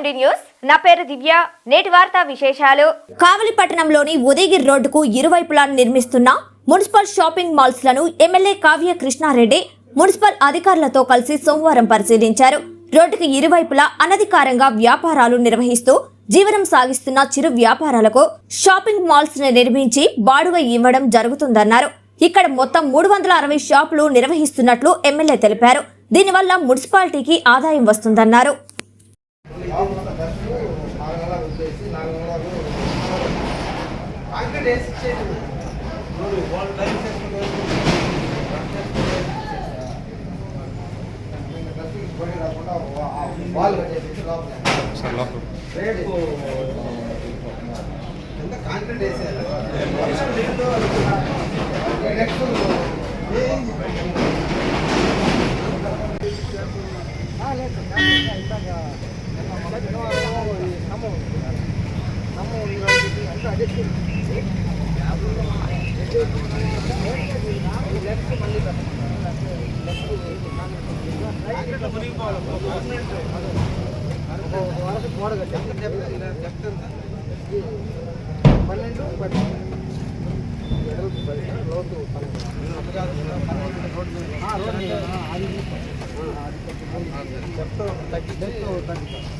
ఎండి news. నా పేరు దివ్య. నేటి వార్తా విశేషాలు. కావలిపట్టణంలోని ఉదయగిరి రోడ్డుకు ఇరువైపులా నిర్మిస్తున్న మున్సిపల్ షాపింగ్ మాల్స్లను ఎమ్మెల్యే కావ్య కృష్ణారెడ్డి మున్సిపల్ అధికారులతో కలిసి సోమవారం పరిశీలించారు. రోడ్డుకు ఇరువైపులా అనధికారంగా వ్యాపారాలు నిర్వహిస్తూ జీవనం సాగిస్తున్న చిరు వ్యాపారాలకు షాపింగ్ మాల్స్ నిర్మించి బాడుగ ఇవ్వడం జరుగుతుందన్నారు. ఇక్కడ మొత్తం మూడు వందల అరవై షాపులు నిర్వహిస్తున్నట్లు ఎమ్మెల్యే తెలిపారు. దీనివల్ల మున్సిపాలిటీకి ఆదాయం వస్తుందన్నారు. రేపు ఎంత కాంక్రీట్ వేసారు నెక్స్ట్ పన్నెండు పది ఇది కాంక్రీట్ వేసి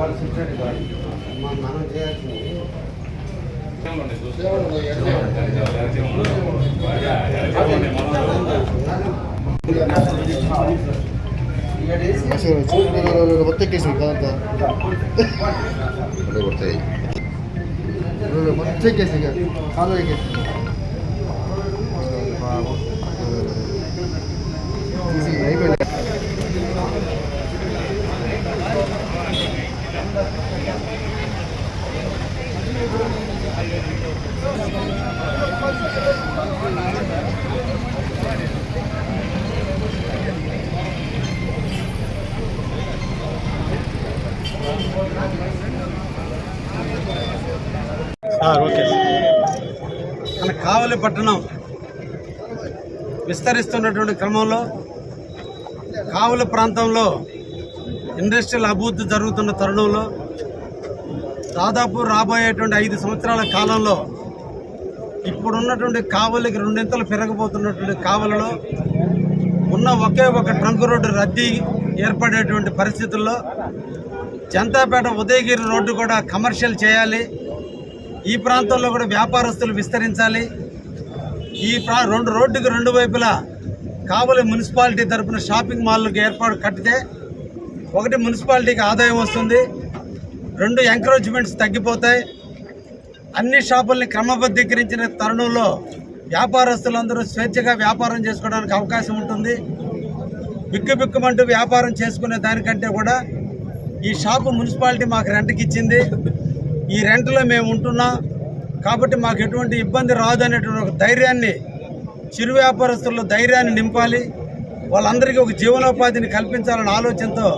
వాళ్ళు సిస్టర్డ్ కాదు మనం చేయాల్సింది మొత్తం ఎక్కేసింది మొత్తం కాలు అయిపోయింది ఓకే. మన కావలి పట్టణం విస్తరిస్తున్నటువంటి క్రమంలో కావలి ప్రాంతంలో ఇండస్ట్రియల్ అభివృద్ధి జరుగుతున్న తరుణంలో దాదాపు రాబోయేటువంటి ఐదు సంవత్సరాల కాలంలో ఇప్పుడున్నటువంటి కావలికి రెండింతలు పెరగబోతున్నటువంటి కావలలో ఉన్న ఒకే ఒక ట్రంక్ రోడ్డు రద్దీ ఏర్పడేటువంటి పరిస్థితుల్లో జంతాపేట ఉదయగిరి రోడ్డు కూడా కమర్షియల్ చేయాలి. ఈ ప్రాంతంలో కూడా వ్యాపారస్తులు విస్తరించాలి. ఈ ప్రా రెండు రోడ్డుకి రెండు వైపులా కావలి మున్సిపాలిటీ తరపున షాపింగ్ మాల్లకు ఏర్పాటు కట్టితే ఒకటి మున్సిపాలిటీకి ఆదాయం వస్తుంది. రెండు ఎంకరేజ్మెంట్స్ తగ్గిపోతాయి. అన్ని షాపుల్ని క్రమబద్ధీకరించిన తరుణంలో వ్యాపారస్తులందరూ స్వేచ్ఛగా వ్యాపారం చేసుకోవడానికి అవకాశం ఉంటుంది. బిక్కుబిక్కుమంటూ వ్యాపారం చేసుకునే దానికంటే కూడా ఈ షాపు మున్సిపాలిటీ మాకు రెంట్కి ఇచ్చింది. ఈ రెంట్లో మేము ఉంటున్నాం. కాబట్టి మాకు ఎటువంటి ఇబ్బంది రాదు అనేటువంటి ఒక ధైర్యాన్ని చిరు వ్యాపారస్తుల్లో ధైర్యాన్ని నింపాలి. వాళ్ళందరికీ ఒక జీవనోపాధిని కల్పించాలనే ఆలోచనతో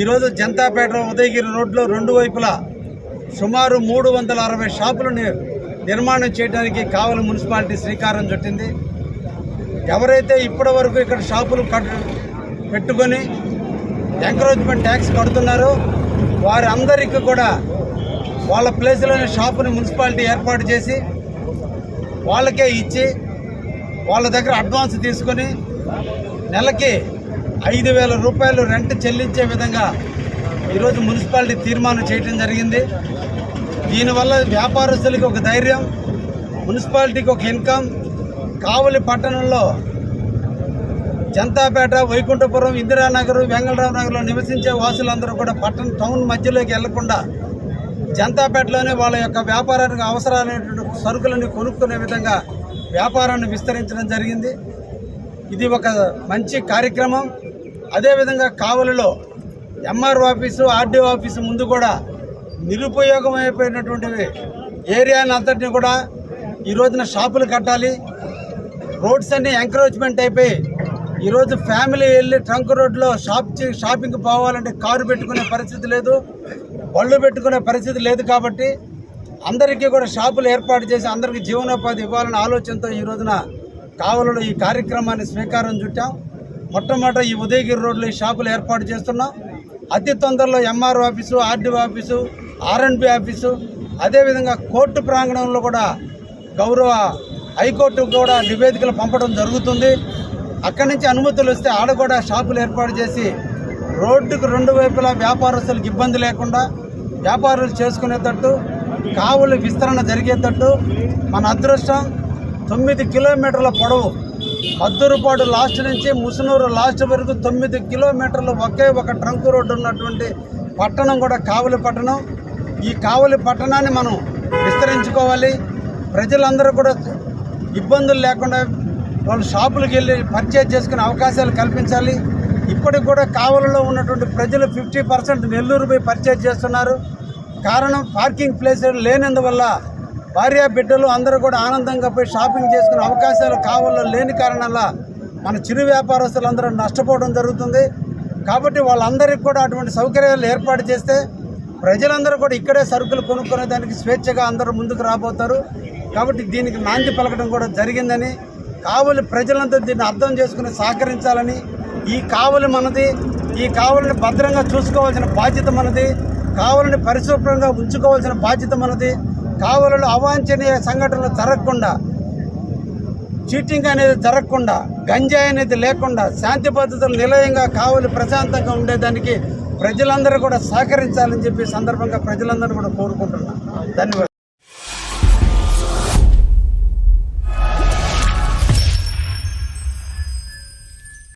ఈరోజు జనతాపేట ఉదయగిరి రోడ్లో రెండు వైపులా సుమారు మూడు వందల అరవై షాపులు నిర్మాణం చేయడానికి కావల మున్సిపాలిటీ శ్రీకారం చుట్టింది. ఎవరైతే ఇప్పటి వరకు ఇక్కడ షాపులు కట్టు పెట్టుకొని ఎంకరేజ్మెంట్ ట్యాక్స్ కడుతున్నారో వారందరికీ కూడా వాళ్ళ ప్లేస్లోనే షాపుని మున్సిపాలిటీ ఏర్పాటు చేసి వాళ్ళకే ఇచ్చి వాళ్ళ దగ్గర అడ్వాన్స్ తీసుకొని నెలకి ఐదు వేల రూపాయలు రెంట్ చెల్లించే విధంగా ఈరోజు మున్సిపాలిటీ తీర్మానం చేయడం జరిగింది. దీనివల్ల వ్యాపారస్తులకి ఒక ధైర్యం మున్సిపాలిటీకి ఒక ఇన్కమ్. కావలి పట్టణంలో జంతాపేట వైకుంఠపురం ఇందిరానగర్ వెంగళరావు నగర్లో నివసించే వాసులందరూ కూడా పట్టణ టౌన్ మధ్యలోకి వెళ్ళకుండా జంతాపేటలోనే వాళ్ళ యొక్క వ్యాపారానికి అవసరమైనటువంటి సరుకులను కొనుక్కునే విధంగా వ్యాపారాన్ని విస్తరించడం జరిగింది. ఇది ఒక మంచి కార్యక్రమం. అదేవిధంగా కావలిలో ఎంఆర్ఓ ఆఫీసు ఆర్డీఓ ఆఫీసు ముందు కూడా నిరుపయోగం అయిపోయినటువంటివి ఏరియాని అంతటిని కూడా ఈ రోజున షాపులు కట్టాలి. రోడ్స్ అన్ని ఎంకరేజ్మెంట్ అయిపోయి ఈరోజు ఫ్యామిలీ వెళ్ళి ట్రంక్ రోడ్లో షాప్ షాపింగ్ పోవాలంటే కారు పెట్టుకునే పరిస్థితి లేదు. బళ్ళు పెట్టుకునే పరిస్థితి లేదు కాబట్టి అందరికీ కూడా షాపులు ఏర్పాటు చేసి అందరికీ జీవనోపాధి ఇవ్వాలనే ఆలోచనతో ఈ రోజున కావలలో ఈ కార్యక్రమాన్ని స్వీకారం చుట్టాం. మొట్టమొదట ఈ ఉదయగిరి రోడ్లో ఈ షాపులు ఏర్పాటు చేస్తున్నాం. అతి తొందరలో MRO office RDO office R and B office అదేవిధంగా కోర్టు ప్రాంగణంలో కూడా గౌరవ హైకోర్టు కూడా నివేదికలు పంపడం జరుగుతుంది. అక్కడి నుంచి అనుమతులు వస్తే ఆడ కూడా షాపులు ఏర్పాటు చేసి రోడ్డుకు రెండు వైపులా వ్యాపారస్తులకు ఇబ్బంది లేకుండా వ్యాపారులు చేసుకునేటట్టు కావులు విస్తరణ జరిగేటట్టు మన అదృష్టం తొమ్మిది కిలోమీటర్ల పొడవు మద్దూరుపాడు లాస్ట్ నుంచి ముసునూరు లాస్ట్ వరకు తొమ్మిది కిలోమీటర్లు ఒకే ఒక ట్రంక్ రోడ్డు ఉన్నటువంటి పట్టణం కూడా కావలి పట్టణం. ఈ కావలి పట్టణాన్ని మనం విస్తరించుకోవాలి. ప్రజలందరూ కూడా ఇబ్బందులు లేకుండా వాళ్ళు షాపులకు వెళ్ళి పర్చేజ్ చేసుకునే అవకాశాలు కల్పించాలి. ఇప్పటికి కూడా కావలిలో ఉన్నటువంటి ప్రజలు ఫిఫ్టీ పర్సెంట్ నెల్లూరు పోయి పర్చేజ్ చేస్తున్నారు. కారణం పార్కింగ్ ప్లేస్ లేనందువల్ల భార్య బిడ్డలు అందరూ కూడా ఆనందంగా పోయి షాపింగ్ చేసుకునే అవకాశాలు కావాలో లేని కారణాల మన చిరు వ్యాపారస్తులందరూ నష్టపోవడం జరుగుతుంది. కాబట్టి వాళ్ళందరికీ కూడా అటువంటి సౌకర్యాలు ఏర్పాటు చేస్తే ప్రజలందరూ కూడా ఇక్కడే సరుకులు కొనుక్కునే దానికి స్వేచ్ఛగా అందరూ ముందుకు రాబోతారు. కాబట్టి దీనికి నాంది పలకడం కూడా జరిగిందని కావలి ప్రజలంతా దీన్ని అర్థం చేసుకుని సహకరించాలని ఈ కావలి మనది ఈ కావలిని భద్రంగా చూసుకోవాల్సిన బాధ్యత మనది కావలిని పరిశుభ్రంగా ఉంచుకోవాల్సిన బాధ్యత మనది. కావలిలో అవాంఛనీయ సంఘటనలు జరగకుండా చీటింగ్ అనేది జరగకుండా గంజాయి అనేది లేకుండా శాంతి పద్ధతులు నిలయంగా కావలి ప్రశాంతంగా ఉండేదానికి ప్రజలందరూ కూడా సహకరించాలని చెప్పి సందర్భంగా ప్రజలందరూ కూడా కోరుకుంటున్నాను ధన్యవాదాలు.